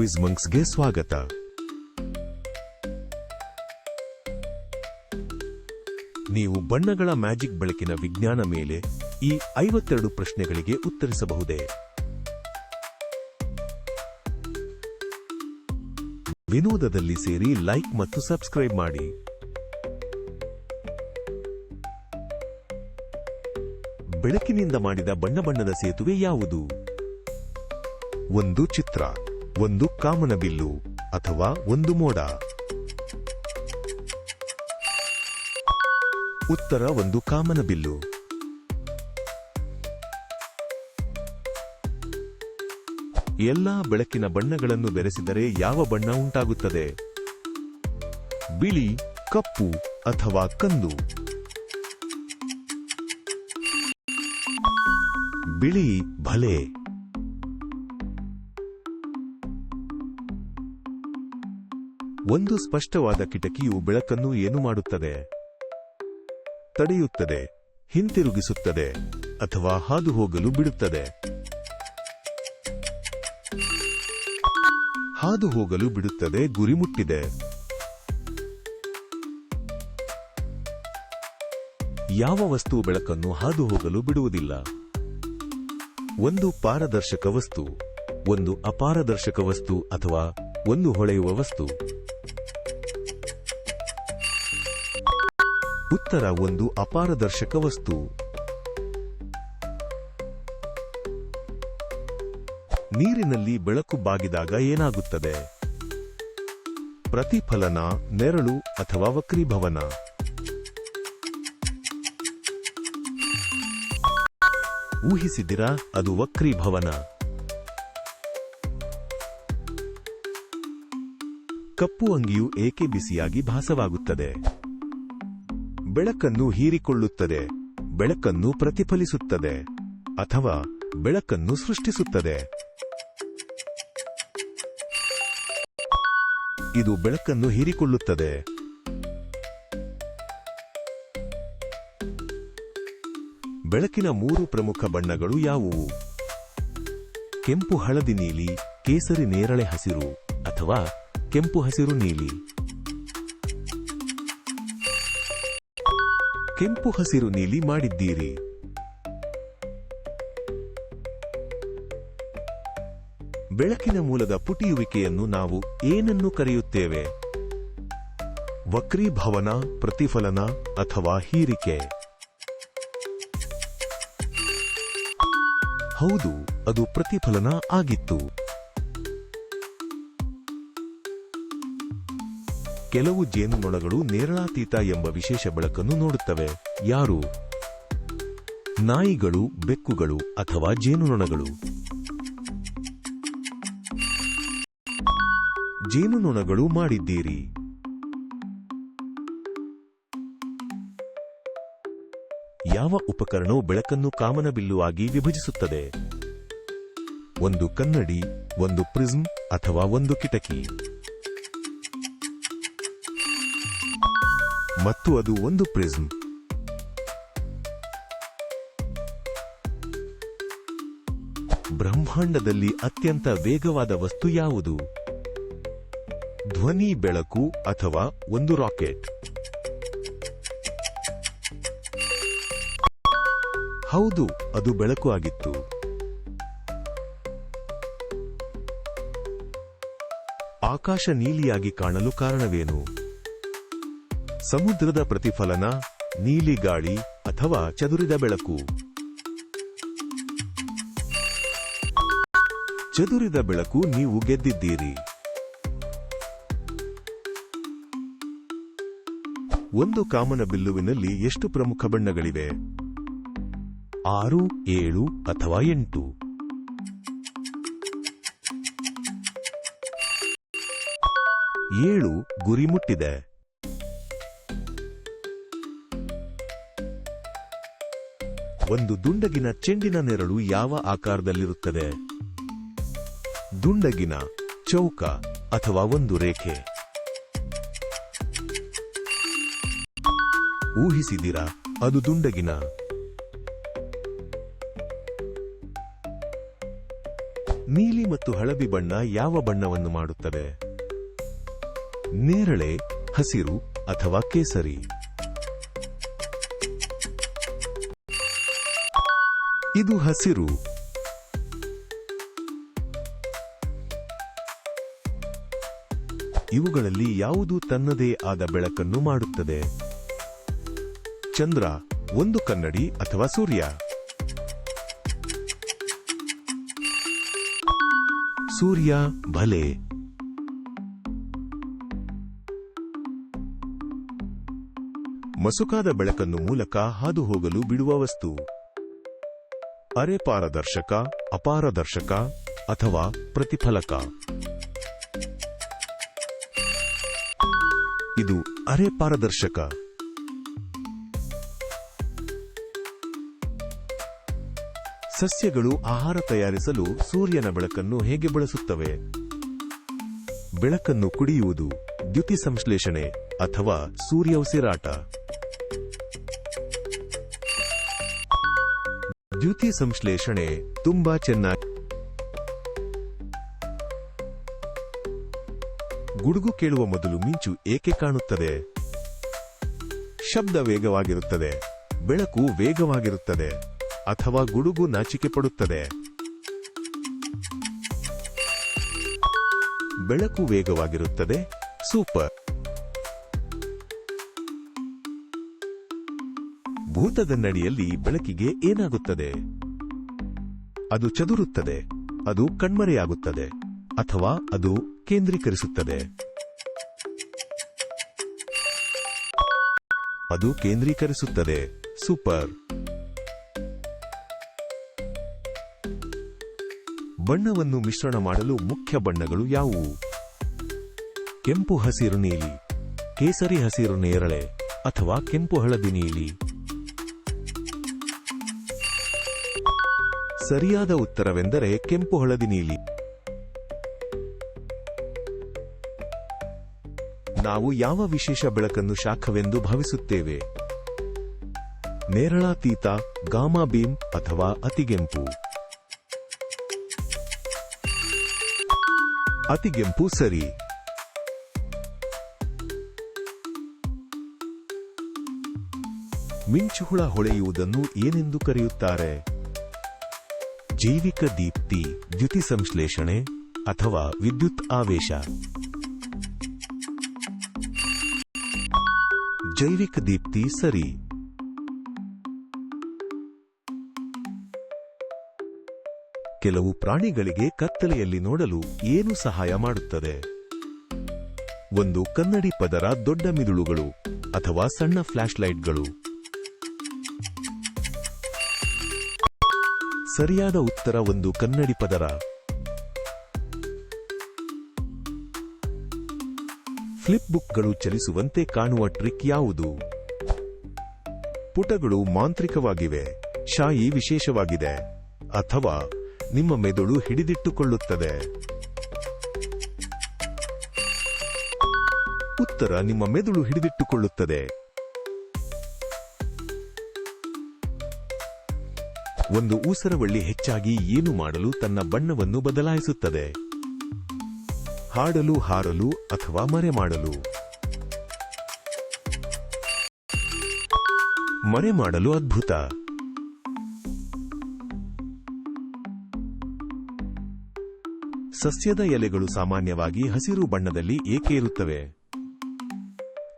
Quiz ಮಂಕ್ಸ್ಗೆ ಸ್ವಾಗತ. ನೀವು ಬಣ್ಣಗಳ ಮ್ಯಾಜಿಕ್ ಬೆಳಕಿನ ವಿಜ್ಞಾನ ಮೇಲೆ ಈ ಐವತ್ತೆರಡು ಪ್ರಶ್ನೆಗಳಿಗೆ ಉತ್ತರಿಸಬಹುದೇ? ವಿನೋದದಲ್ಲಿ ಸೇರಿ ಲೈಕ್ ಮತ್ತು ಸಬ್ಸ್ಕ್ರೈಬ್ ಮಾಡಿ. ಬೆಳಕಿನಿಂದ ಮಾಡಿದ ಬಣ್ಣ ಬಣ್ಣದ ಸೇತುವೆ ಯಾವುದು? ಒಂದು ಚಿತ್ರ. ಒಂದು ಕಾಮನಬಿಲ್ಲು ಅಥವಾ ಒಂದು ಮೋಡ. ಉತ್ತರ ಒಂದು ಕಾಮನಬಿಲ್ಲು ಎಲ್ಲಾ ಬೆಳಕಿನ ಬಣ್ಣಗಳನ್ನು ಬೆರೆಸಿದರೆ ಯಾವ ಬಣ್ಣ ಉಂಟಾಗುತ್ತದೆ? ಬಿಳಿ, ಕಪ್ಪು ಅಥವಾ ಕಂದು. ಬಿಳಿ, ಭಲೆ. ಒಂದು ಸ್ಪಷ್ಟವಾದ ಕಿಟಕಿಯು ಬೆಳಕನ್ನು ಏನು ಮಾಡುತ್ತದೆ? ತಡೆಯುತ್ತದೆ, ಹಿಂತಿರುಗಿಸುತ್ತದೆ, ಅಥವಾ ಹಾದು ಹೋಗಲು ಬಿಡುತ್ತದೆ. ಹಾದು ಹೋಗಲು ಬಿಡುತ್ತದೆ ಗುರಿ ಮುಟ್ಟಿದೆ ಯಾವ ವಸ್ತು ಬೆಳಕನ್ನು ಹಾದು ಹೋಗಲು ಬಿಡುವುದಿಲ್ಲ? ಒಂದು ಪಾರದರ್ಶಕ ವಸ್ತು, ಒಂದು ಅಪಾರದರ್ಶಕ ವಸ್ತು ಅಥವಾ ಒಂದು ಹೊಳೆಯುವ ವಸ್ತು. ಉತ್ತರ ಒಂದು ಅಪಾರದರ್ಶಕ ವಸ್ತು. ನೀರಿನಲ್ಲಿ ಬೆಳಕು ಬಾಗಿದಾಗ ಏನಾಗುತ್ತದೆ? ಪ್ರತಿಫಲನ, ನೆರಳು ಅಥವಾ ವಕ್ರೀಭವನ? ಊಹಿಸಿದಿರಾ ಅದು ವಕ್ರೀಭವನ. ಕಪ್ಪು ಅಂಗಿಯು ಏಕೆ ಬಿಸಿಯಾಗಿ ಭಾಸವಾಗುತ್ತದೆ? ಬೆಳಕನ್ನು ಹೀರಿಕೊಳ್ಳುತ್ತದೆ, ಬೆಳಕನ್ನು ಪ್ರತಿಫಲಿಸುತ್ತದೆ, ಅಥವಾ ಬೆಳಕನ್ನು ಸೃಷ್ಟಿಸುತ್ತದೆ. ಇದು ಬೆಳಕನ್ನು ಹೀರಿಕೊಳ್ಳುತ್ತದೆ. ಬೆಳಕಿನ ಮೂರು ಪ್ರಮುಖ ಬಣ್ಣಗಳು ಯಾವುವು? ಕೆಂಪು ಹಳದಿ ನೀಲಿ, ಕೇಸರಿ ನೇರಳೆ ಹಸಿರು, ಅಥವಾ ಕೆಂಪು ಹಸಿರು ನೀಲಿ? ಕೆಂಪು ಹಸಿರು ನೀಲಿ ಮಾಡಿದ್ದೀರಿ. ಬೆಳಕಿನ ಮೂಲದ ಪುಟಿಯುವಿಕೆಯನ್ನು ನಾವು ಏನನ್ನು ಕರೆಯುತ್ತೇವೆ? ವಕ್ರೀಭವನ, ಪ್ರತಿಫಲನ ಅಥವಾ ಹೀರಿಕೆ? ಹೌದು, ಅದು ಪ್ರತಿಫಲನ ಆಗಿತ್ತು. ಕೆಲವು ಜೇನುನೊಣಗಳು ನೇರಳಾತೀತ ಎಂಬ ವಿಶೇಷ ಬೆಳಕನ್ನು ನೋಡುತ್ತವೆ. ಯಾರು? ನಾಯಿಗಳು, ಬೆಕ್ಕುಗಳು ಅಥವಾ ಜೇನುನೊಣಗಳು. ಜೇನುನೊಣಗಳು ಮಾಡಿದ್ದೀರಿ. ಯಾವ ಉಪಕರಣವು ಬೆಳಕನ್ನು ಕಾಮನಬಿಲ್ಲುವಾಗಿ ವಿಭಜಿಸುತ್ತದೆ? ಒಂದು ಕನ್ನಡಿ, ಒಂದು ಪ್ರಿಸ್ಮ್ ಅಥವಾ ಒಂದು ಕಿಟಕಿ. ಮತ್ತು ಅದು ಒಂದು ಪ್ರಿಸ್ಮ್. ಬ್ರಹ್ಮಾಂಡದಲ್ಲಿ ಅತ್ಯಂತ ವೇಗವಾದ ವಸ್ತು ಯಾವುದು? ಧ್ವನಿ, ಬೆಳಕು ಅಥವಾ ಒಂದು ರಾಕೆಟ್? ಹೌದು, ಅದು ಬೆಳಕು ಆಗಿತ್ತು. ಆಕಾಶ ನೀಲಿಯಾಗಿ ಕಾಣಲು ಕಾರಣವೇನು? ಸಮುದ್ರದ ಪ್ರತಿಫಲನ, ನೀಲಿ ಗಾಳಿ ಅಥವಾ ಚದುರಿದ ಬೆಳಕು. ಚದುರಿದ ಬೆಳಕು ನೀವು ಗೆದ್ದಿದ್ದೀರಿ. ಒಂದು ಕಾಮನ ಬಿಲ್ಲುವಿನಲ್ಲಿ ಎಷ್ಟು ಪ್ರಮುಖ ಬಣ್ಣಗಳಿವೆ? ಆರು, ಏಳು ಅಥವಾ ಎಂಟು? ಏಳು ಗುರಿ ಮುಟ್ಟಿದೆ. ಒಂದು ದುಂಡಗಿನ ಚೆಂಡಿನ ನೆರಳು ಯಾವ ಆಕಾರದಲ್ಲಿರುತ್ತದೆ? ದುಂಡಗಿನ ಚೌಕ ಅಥವಾ ಒಂದು ರೇಖೆ? ಊಹಿಸಿದಿರಾ, ಅದು ದುಂಡಗಿನ? ನೀಲಿ ಮತ್ತು ಹಳದಿ ಬಣ್ಣ ಯಾವ ಬಣ್ಣವನ್ನು ಮಾಡುತ್ತದೆ? ನೇರಳೆ, ಹಸಿರು ಅಥವಾ ಕೇಸರಿ? ಇದು ಹಸಿರು. ಇವುಗಳಲ್ಲಿ ಯಾವುದು ತನ್ನದೇ ಆದ ಬೆಳಕನ್ನು ಮಾಡುತ್ತದೆ? ಚಂದ್ರ, ಒಂದು ಕನ್ನಡಿ ಅಥವಾ ಸೂರ್ಯ? ಸೂರ್ಯ, ಭಲೆ. ಮಸುಕಾದ ಬೆಳಕನ್ನು ಮೂಲಕ ಹಾದು ಹೋಗಲು ಬಿಡುವ ವಸ್ತು. ಅರೆ ಪಾರದರ್ಶಕ, ಅಪಾರದರ್ಶಕ ಅಥವಾ ಪ್ರತಿಫಲಕ. ಇದು ಅರೆ ಪಾರದರ್ಶಕ. ಸಸ್ಯಗಳು ಆಹಾರ ತಯಾರಿಸಲು ಸೂರ್ಯನ ಬೆಳಕನ್ನು ಹೇಗೆ ಬಳಸುತ್ತವೆ? ಬೆಳಕನ್ನು ಕುಡಿಯುವುದು ದ್ಯುತಿ ಸಂಶ್ಲೇಷಣೆ ಅಥವಾ ಸೂರ್ಯ ಉಸಿರಾಟ ದ್ಯುತಿ ಸಂಶ್ಲೇಷಣೆ ತುಂಬಾ ಚೆನ್ನಾಗಿ. ಗುಡುಗು ಕೇಳುವ ಮೊದಲು ಮಿಂಚು ಏಕೆ ಕಾಣುತ್ತದೆ? ಶಬ್ದ ವೇಗವಾಗಿರುತ್ತದೆ. ಬೆಳಕು ವೇಗವಾಗಿರುತ್ತದೆ. ಅಥವಾ ಗುಡುಗು ನಾಚಿಕೆ ಪಡುತ್ತದೆ. ಬೆಳಕು ವೇಗವಾಗಿರುತ್ತದೆ. ಸೂಪರ್. ಭೂತಗನ್ನಡಿಯಲ್ಲಿ ಬೆಳಕಿಗೆ ಏನಾಗುತ್ತದೆ? ಅದು ಚದುರುತ್ತದೆ, ಅದು ಕಣ್ಮರೆಯಾಗುತ್ತದೆ, ಅಥವಾ ಅದು ಕೇಂದ್ರೀಕರಿಸುತ್ತದೆ. ಅದು ಕೇಂದ್ರೀಕರಿಸುತ್ತದೆ. ಸೂಪರ್. ಬಣ್ಣವನ್ನು ಮಿಶ್ರಣ ಮಾಡಲು ಮುಖ್ಯ ಬಣ್ಣಗಳು ಯಾವುವು? ಕೆಂಪು ಹಸಿರು ನೀಲಿ, ಕೇಸರಿ ಹಸಿರು ನೇರಳೆ, ಅಥವಾ ಕೆಂಪು ಹಳದಿ ನೀಲಿ? ಸರಿಯಾದ ಉತ್ತರವೆಂದರೆ ಕೆಂಪು ಹಳದಿ ನೀಲಿ. ನಾವು ಯಾವ ವಿಶೇಷ ಬೆಳಕನ್ನು ಶಾಖವೆಂದು ಭಾವಿಸುತ್ತೇವೆ? ನೇರಳಾತೀತ ಗಾಮಾ ಬೀಮ್ ಅಥವಾ ಅತಿಗೆಂಪು ಅತಿಗೆಂಪು ಸರಿ. ಮಿಂಚುಹುಳ ಹೊಳೆಯುವುದನ್ನು ಏನೆಂದು ಕರೆಯುತ್ತಾರೆ? ಜೈವಿಕ ದೀಪ್ತಿ, ದ್ಯುತಿ ಸಂಶ್ಲೇಷಣೆ ಅಥವಾ ವಿದ್ಯುತ್ ಆವೇಶ. ಜೈವಿಕ ದೀಪ್ತಿ ಸರಿ. ಕೆಲವು ಪ್ರಾಣಿಗಳಿಗೆ ಕತ್ತಲೆಯಲ್ಲಿ ನೋಡಲು ಏನು ಸಹಾಯ ಮಾಡುತ್ತದೆ? ಒಂದು ಕನ್ನಡಿ ಪದರ ದೊಡ್ಡ ಮಿದುಳುಗಳು ಅಥವಾ ಸಣ್ಣ ಫ್ಲಾಶ್ ಸರಿಯಾದ ಉತ್ತರ ಒಂದು ಕನ್ನಡಿ ಪದರ. ಫ್ಲಿಪ್ ಬುಕ್ಗಳು ಚಲಿಸುವಂತೆ ಕಾಣುವ ಟ್ರಿಕ್ ಯಾವುದು? ಪುಟಗಳು ಮಾಂತ್ರಿಕವಾಗಿವೆ, ಶಾಯಿ ವಿಶೇಷವಾಗಿದೆ, ಅಥವಾ ನಿಮ್ಮ ಮೆದುಳು ಹಿಡಿದಿಟ್ಟುಕೊಳ್ಳುತ್ತದೆ. ಉತ್ತರ ನಿಮ್ಮ ಮೆದುಳು ಹಿಡಿದಿಟ್ಟುಕೊಳ್ಳುತ್ತದೆ. ಒಂದು ಊಸರವಳ್ಳಿ ಹೆಚ್ಚಾಗಿ ಏನು ಮಾಡಲು ತನ್ನ ಬಣ್ಣವನ್ನು ಬದಲಾಯಿಸುತ್ತದೆ? ಹಾಡಲು ಹಾರಲು ಅಥವಾ ಮರೆ ಮಾಡಲು ಮರೆ ಮಾಡಲು ಅದ್ಭುತ. ಸಸ್ಯದ ಎಲೆಗಳು ಸಾಮಾನ್ಯವಾಗಿ ಹಸಿರು ಬಣ್ಣದಲ್ಲಿ ಏಕೆ ಇರುತ್ತವೆ?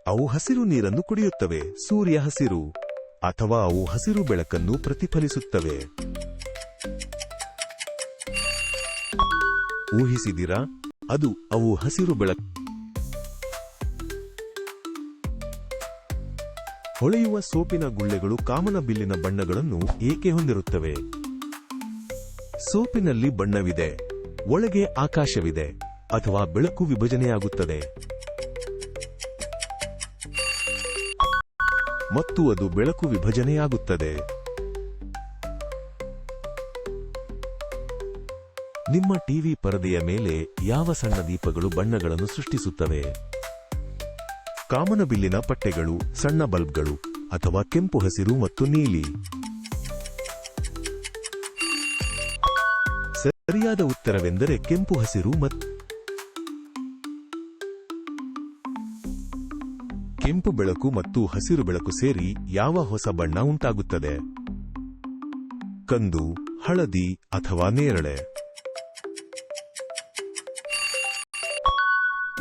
ಅವು ಹಸಿರು ನೀರನ್ನು ಕುಡಿಯುತ್ತವೆ. ಸೂರ್ಯ ಹಸಿರು. ಅಥವಾ ಅವು ಹಸಿರು ಬೆಳಕನ್ನು ಪ್ರತಿಫಲಿಸುತ್ತವೆ. ಊಹಿಸಿದಿರಾ? ಅದು ಅವು ಹಸಿರು ಬೆಳಕು ಹೊಳೆಯುವ ಸೋಪಿನ ಗುಳ್ಳೆಗಳು ಕಾಮನ ಬಿಲ್ಲಿನ ಬಣ್ಣಗಳನ್ನು ಏಕೆ ಹೊಂದಿರುತ್ತವೆ? ಸೋಪಿನಲ್ಲಿ ಬಣ್ಣವಿದೆ, ಒಳಗೆ ಆಕಾಶವಿದೆ, ಅಥವಾ ಬೆಳಕು ವಿಭಜನೆಯಾಗುತ್ತದೆ. ಮತ್ತು ಅದು ಬೆಳಕು ವಿಭಜನೆಯಾಗುತ್ತದೆ. ನಿಮ್ಮ ಟಿವಿ ಪರದೆಯ ಮೇಲೆ ಯಾವ ಸಣ್ಣ ದೀಪಗಳು ಬಣ್ಣಗಳನ್ನು ಸೃಷ್ಟಿಸುತ್ತವೆ? ಕಾಮನಬಿಲ್ಲಿನ ಪಟ್ಟೆಗಳು ಸಣ್ಣ ಬಲ್ಬ್ಗಳು ಅಥವಾ ಕೆಂಪು ಹಸಿರು ಮತ್ತು ನೀಲಿ. ಸರಿಯಾದ ಉತ್ತರವೆಂದರೆ ಕೆಂಪು ಹಸಿರು ಮತ್ತು ಕೆಂಪು ಬೆಳಕು ಮತ್ತು ಹಸಿರು ಬೆಳಕು ಸೇರಿ ಯಾವ ಹೊಸ ಬಣ್ಣ ಉಂಟಾಗುತ್ತದೆ? ಕಂದು, ಹಳದಿ ಅಥವಾ ನೇರಳೆ?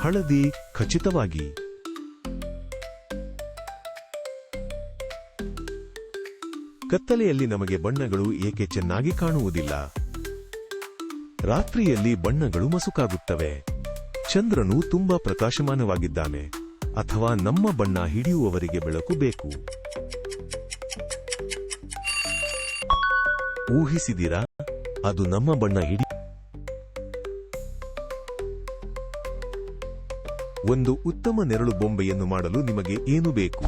ಹಳದಿ ಖಚಿತವಾಗಿ. ಕತ್ತಲೆಯಲ್ಲಿ ನಮಗೆ ಬಣ್ಣಗಳು ಏಕೆ ಚೆನ್ನಾಗಿ ಕಾಣುವುದಿಲ್ಲ? ರಾತ್ರಿಯಲ್ಲಿ ಬಣ್ಣಗಳು ಮಸುಕಾಗುತ್ತವೆ. ಚಂದ್ರನು ತುಂಬಾ ಪ್ರಕಾಶಮಾನವಾಗಿದ್ದಾನೆ. ಅಥವಾ ನಮ್ಮ ಬಣ್ಣ ಹಿಡಿಯುವವರಿಗೆ ಬೆಳಕು ಬೇಕು. ಊಹಿಸಿದಿರಾ? ಅದು ನಮ್ಮ ಬಣ್ಣ ಹಿಡಿ ಒಂದು ಉತ್ತಮ ನೆರಳು ಬೊಂಬೆಯನ್ನು ಮಾಡಲು ನಿಮಗೆ ಏನು ಬೇಕು?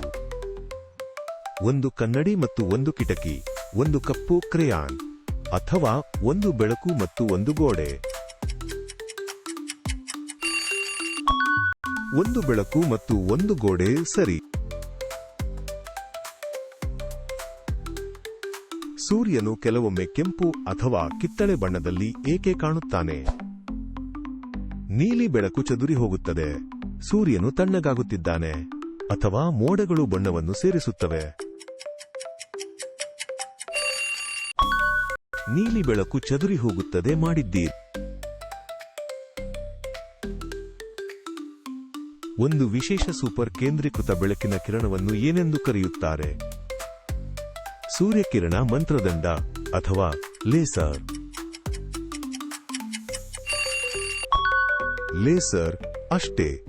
ಒಂದು ಕನ್ನಡಿ ಮತ್ತು ಒಂದು ಕಿಟಕಿ, ಒಂದು ಕಪ್ಪು ಕ್ರೇಯಾನ್, ಅಥವಾ ಒಂದು ಬೆಳಕು ಮತ್ತು ಒಂದು ಗೋಡೆ. ಒಂದು ಬೆಳಕು ಮತ್ತು ಒಂದು ಗೋಡೆ ಸರಿ. ಸೂರ್ಯನು ಕೆಲವೊಮ್ಮೆ ಕೆಂಪು ಅಥವಾ ಕಿತ್ತಳೆ ಬಣ್ಣದಲ್ಲಿ ಏಕೆ ಕಾಣುತ್ತಾನೆ? ನೀಲಿ ಬೆಳಕು ಚದುರಿ ಹೋಗುತ್ತದೆ. ಸೂರ್ಯನು ತಣ್ಣಗಾಗುತ್ತಿದ್ದಾನೆ. ಅಥವಾ ಮೋಡಗಳು ಬಣ್ಣವನ್ನು ಸೇರಿಸುತ್ತವೆ. ನೀಲಿ ಬೆಳಕು ಚದುರಿ ಹೋಗುತ್ತದೆ ಮಾಡಿದ್ದೀರಿ. ಒಂದು ವಿಶೇಷ ಸೂಪರ್ ಕೇಂದ್ರೀಕೃತ ಬೆಳಕಿನ ಕಿರಣವನ್ನು ಏನೆಂದು ಕರೆಯುತ್ತಾರೆ? ಸೂರ್ಯಕಿರಣ ಮಂತ್ರದಂಡ ಅಥವಾ ಲೇಸರ್? ಲೇಸರ್ ಅಷ್ಟೇ.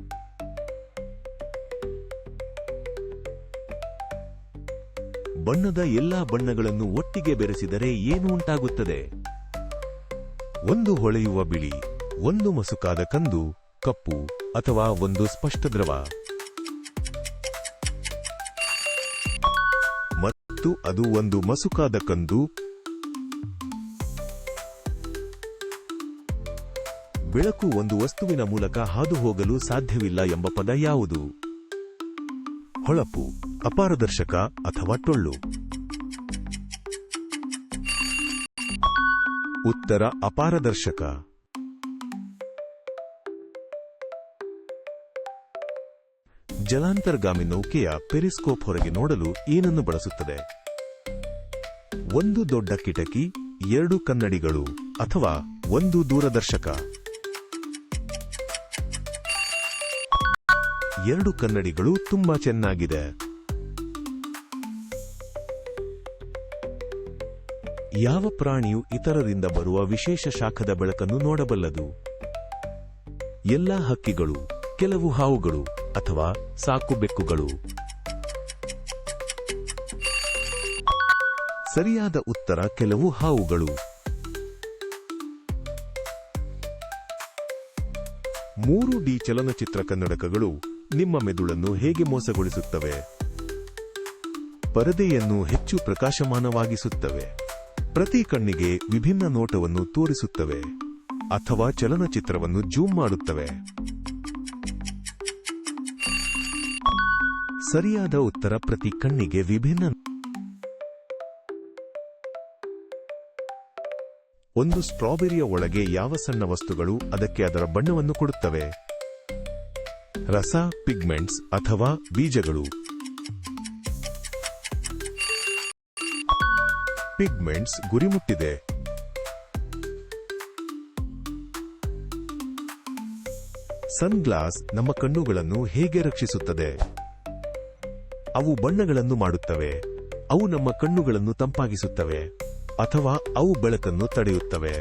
ಬಣ್ಣದ ಎಲ್ಲಾ ಬಣ್ಣಗಳನ್ನು ಒಟ್ಟಿಗೆ ಬೆರೆಸಿದರೆ ಏನು ಉಂಟಾಗುತ್ತದೆ? ಒಂದು ಹೊಳೆಯುವ ಬಿಳಿ, ಒಂದು ಮಸುಕಾದ ಕಂದು, ಕಪ್ಪು. ಅಥವಾ ಒಂದು ಸ್ಪಷ್ಟ ದ್ರವ. ಮತ್ತು ಅದು ಒಂದು ಮಸುಕಾದ ಕಂದು. ಬೆಳಕು ಒಂದು ವಸ್ತುವಿನ ಮೂಲಕ ಹಾದು ಹೋಗಲು ಸಾಧ್ಯವಿಲ್ಲ ಎಂಬ ಪದ ಯಾವುದು? ಹೊಳಪು, ಅಪಾರದರ್ಶಕ ಅಥವಾ ಟೊಳ್ಳು. ಉತ್ತರ, ಅಪಾರದರ್ಶಕ. ಜಲಾಂತರ್ಗಾಮಿ ನೌಕೆಯ ಪೆರಿಸ್ಕೋಪ್ ಹೊರಗೆ ನೋಡಲು ಏನನ್ನು ಬಳಸುತ್ತದೆ? ಒಂದು ದೊಡ್ಡ ಕಿಟಕಿ, ಎರಡು ಕನ್ನಡಿಗಳು ಅಥವಾ ಒಂದು ದೂರದರ್ಶಕ? ಎರಡು ಕನ್ನಡಿಗಳು ತುಂಬಾ ಚೆನ್ನಾಗಿದೆ. ಯಾವ ಪ್ರಾಣಿಯು ಇತರರಿಂದ ಬರುವ ವಿಶೇಷ ಶಾಖದ ಬೆಳಕನ್ನು ನೋಡಬಲ್ಲದು? ಎಲ್ಲಾ ಹಕ್ಕಿಗಳು, ಕೆಲವು ಹಾವುಗಳು ಅಥವಾ ಸಾಕು ಬೆಕ್ಕುಗಳು. ಸರಿಯಾದ ಉತ್ತರ ಕೆಲವು ಹಾವುಗಳು. ಮೂರು ಡಿ ಚಲನಚಿತ್ರ ಕನ್ನಡಕಗಳು ನಿಮ್ಮ ಮೆದುಳನ್ನು ಹೇಗೆ ಮೋಸಗೊಳಿಸುತ್ತವೆ? ಪರದೆಯನ್ನು ಹೆಚ್ಚು ಪ್ರಕಾಶಮಾನವಾಗಿಸುತ್ತವೆ. ಪ್ರತಿ ಕಣ್ಣಿಗೆ ವಿಭಿನ್ನ ನೋಟವನ್ನು ತೋರಿಸುತ್ತವೆ. ಅಥವಾ ಚಲನಚಿತ್ರವನ್ನು ಜೂಮ್ ಮಾಡುತ್ತವೆ. ಸರಿಯಾದ ಉತ್ತರ ಪ್ರತಿ ಕಣ್ಣಿಗೆ ವಿಭಿನ್ನ ಒಂದು ಸ್ಟ್ರಾಬೆರಿಯ ಒಳಗೆ ಯಾವ ಸಣ್ಣ ವಸ್ತುಗಳು ಅದಕ್ಕೆ ಅದರ ಬಣ್ಣವನ್ನು ಕೊಡುತ್ತವೆ? ರಸ, ಪಿಗ್ಮೆಂಟ್ಸ್ ಅಥವಾ ಬೀಜಗಳು? ಪಿಗ್ಮೆಂಟ್ಸ್ ಗುರಿಮುಟ್ಟಿದೆ. ಸನ್ಗ್ಲಾಸ್ ನಮ್ಮ ಕಣ್ಣುಗಳನ್ನು ಹೇಗೆ ರಕ್ಷಿಸುತ್ತದೆ? ಅವು ಬಣ್ಣಗಳನ್ನು ಮಾಡುತ್ತವೆ. ಅವು ನಮ್ಮ ಕಣ್ಣುಗಳನ್ನು ತಂಪಾಗಿಸುತ್ತವೆ. ಅಥವಾ ಅವು ಬೆಳಕನ್ನು ತಡೆಯುತ್ತವೆ.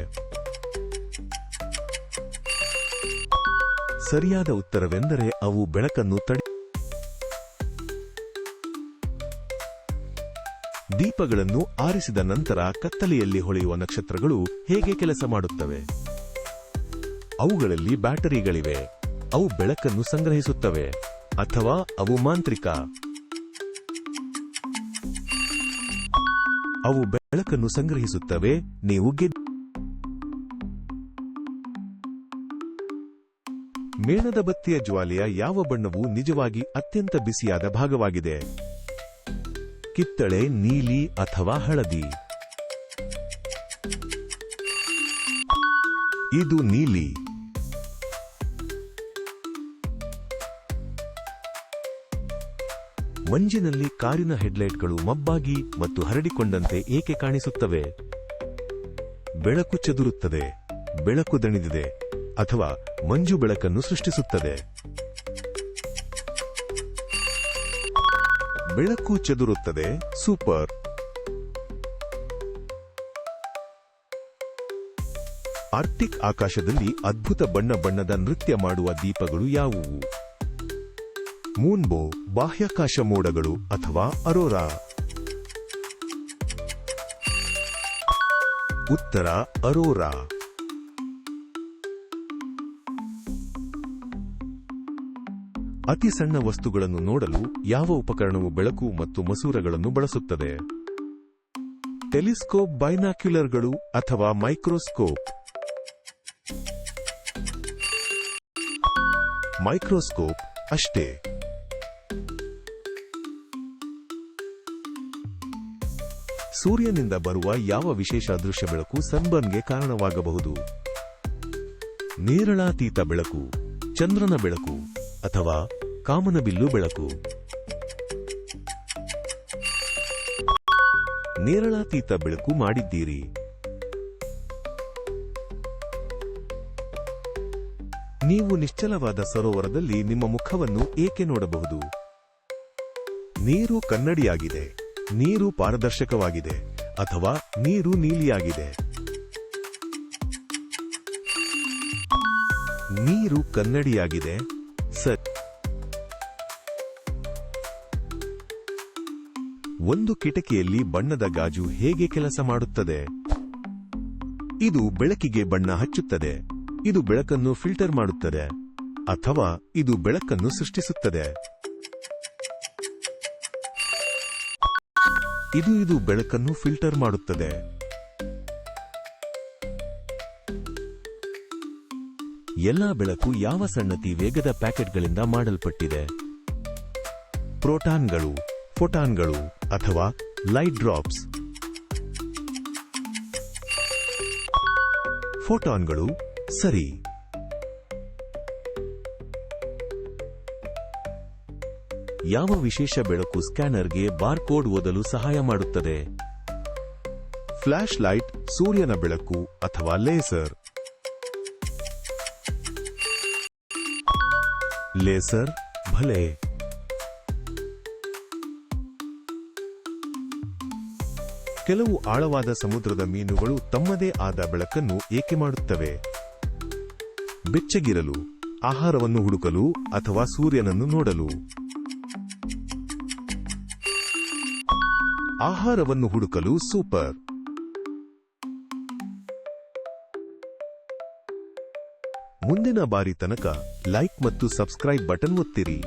ಸರಿಯಾದ ಉತ್ತರವೆಂದರೆ ಅವು ಬೆಳಕನ್ನು ತಡೆ ದೀಪಗಳನ್ನು ಆರಿಸಿದ ನಂತರ ಕತ್ತಲೆಯಲ್ಲಿ ಹೊಳೆಯುವ ನಕ್ಷತ್ರಗಳು ಹೇಗೆ ಕೆಲಸ ಮಾಡುತ್ತವೆ? ಅವುಗಳಲ್ಲಿ ಬ್ಯಾಟರಿಗಳಿವೆ. ಅವು ಬೆಳಕನ್ನು ಸಂಗ್ರಹಿಸುತ್ತವೆ. ಅಥವಾ ಅವು ಮಾಂತ್ರಿಕ. ಅವು ಬೆಳಕನ್ನು ಸಂಗ್ರಹಿಸುತ್ತವೆ. ನೀವು ಗೆದ್ದ ಮೇಣದ ಬತ್ತಿಯ ಜ್ವಾಲೆಯ ಯಾವ ಬಣ್ಣವು ನಿಜವಾಗಿ ಅತ್ಯಂತ ಬಿಸಿಯಾದ ಭಾಗವಾಗಿದೆ. ಕಿತ್ತಳೆ, ನೀಲಿ ಅಥವಾ ಹಳದಿ. ಇದು ನೀಲಿ. ಮಂಜಿನಲ್ಲಿ ಕಾರಿನ ಹೆಡ್ಲೈಟ್ಗಳು ಮಬ್ಬಾಗಿ ಮತ್ತು ಹರಡಿಕೊಂಡಂತೆ ಏಕೆ ಕಾಣಿಸುತ್ತವೆ? ಬೆಳಕು ಚದುರುತ್ತದೆ, ಬೆಳಕು ದಣಿದಿದೆ ಅಥವಾ ಮಂಜು ಬೆಳಕನ್ನು ಸೃಷ್ಟಿಸುತ್ತದೆ? ಬೆಳಕು ಚದುರುತ್ತದೆ, ಸೂಪರ್. ಆರ್ಟಿಕ್ ಆಕಾಶದಲ್ಲಿ ಅದ್ಭುತ ಬಣ್ಣ ಬಣ್ಣದ ನೃತ್ಯ ಮಾಡುವ ದೀಪಗಳು ಯಾವುವು? ಮೂನ್ಬೋ, ಬಾಹ್ಯಾಕಾಶ ಮೋಡಗಳು ಅಥವಾ ಅರೋರಾ. ಉತ್ತರ, ಅರೋರಾ. ಅತಿ ಸಣ್ಣ ವಸ್ತುಗಳನ್ನು ನೋಡಲು ಯಾವ ಉಪಕರಣವು ಬೆಳಕು ಮತ್ತು ಮಸೂರಗಳನ್ನು ಬಳಸುತ್ತದೆ? ಟೆಲಿಸ್ಕೋಪ್, ಬೈನಾಕ್ಯುಲರ್ಗಳು ಅಥವಾ ಮೈಕ್ರೋಸ್ಕೋಪ್? ಮೈಕ್ರೋಸ್ಕೋಪ್ ಅಷ್ಟೇ. ಸೂರ್ಯನಿಂದ ಬರುವ ಯಾವ ವಿಶೇಷ ದೃಶ್ಯ ಬೆಳಕು ಸನ್ಬರ್ನ್ಗೆ ಕಾರಣವಾಗಬಹುದು? ನೇರಳಾತೀತ ಬೆಳಕು, ಚಂದ್ರನ ಬೆಳಕು ಅಥವಾ ಕಾಮನಬಿಲ್ಲು ಬೆಳಕು? ನೇರಳಾತೀತ ಬೆಳಕು ಮಾಡಿದ್ದೀರಿ. ನೀವು ನಿಶ್ಚಲವಾದ ಸರೋವರದಲ್ಲಿ ನಿಮ್ಮ ಮುಖವನ್ನು ಏಕೆ ನೋಡಬಹುದು? ನೀರು ಕನ್ನಡಿಯಾಗಿದೆ. ನೀರು ಪಾರದರ್ಶಕವಾಗಿದೆ ಅಥವಾ ನೀರು ನೀಲಿಯಾಗಿದೆ. ನೀರು ಕನ್ನಡಿಯಾಗಿದೆ. ಸರ್. ಒಂದು ಕಿಟಕಿಯಲ್ಲಿ ಬಣ್ಣದ ಗಾಜು ಹೇಗೆ ಕೆಲಸ ಮಾಡುತ್ತದೆ? ಇದು ಬೆಳಕಿಗೆ ಬಣ್ಣ ಹಚ್ಚುತ್ತದೆ. ಇದು ಬೆಳಕನ್ನು ಫಿಲ್ಟರ್ ಮಾಡುತ್ತದೆ. ಅಥವಾ ಇದು ಬೆಳಕನ್ನು ಸೃಷ್ಟಿಸುತ್ತದೆ. ಇದು ಇದು ಬೆಳಕನ್ನು ಫಿಲ್ಟರ್ ಮಾಡುತ್ತದೆ. ಎಲ್ಲಾ ಬೆಳಕು ಯಾವ ಸಣ್ಣತಿ ವೇಗದ ಪ್ಯಾಕೆಟ್ಗಳಿಂದ ಮಾಡಲ್ಪಟ್ಟಿದೆ. ಪ್ರೋಟಾನ್ಗಳು, ಫೋಟಾನ್ಗಳು ಅಥವಾ ಲೈಟ್ ಡ್ರಾಪ್ಸ್. ಫೋಟಾನ್ಗಳು ಸರಿ. ಯಾವ ವಿಶೇಷ ಬೆಳಕು ಸ್ಕ್ಯಾನರ್ಗೆ ಬಾರ್ಕೋಡ್ ಓದಲು ಸಹಾಯ ಮಾಡುತ್ತದೆ? ಫ್ಲಾಶ್ ಲೈಟ್ ಸೂರ್ಯನ ಬೆಳಕು ಅಥವಾ ಲೇಸರ್? ಲೇಸರ್, ಭಲೆ. ಕೆಲವು ಆಳವಾದ ಸಮುದ್ರದ ಮೀನುಗಳು ತಮ್ಮದೇ ಆದ ಬೆಳಕನ್ನು ಏಕೆ ಮಾಡುತ್ತವೆ? ಬೆಚ್ಚಗಿರಲು, ಆಹಾರವನ್ನು ಹುಡುಕಲು ಅಥವಾ ಸೂರ್ಯನನ್ನು ನೋಡಲು? ಆಹಾರವನ್ನು ಹುಡುಕಲು ಸೂಪರ್. ಮುಂದಿನ ಬಾರಿ ತನಕ ಲೈಕ್ ಮತ್ತು ಸಬ್ಸ್ಕ್ರೈಬ್ ಬಟನ್ ಒತ್ತಿರಿ.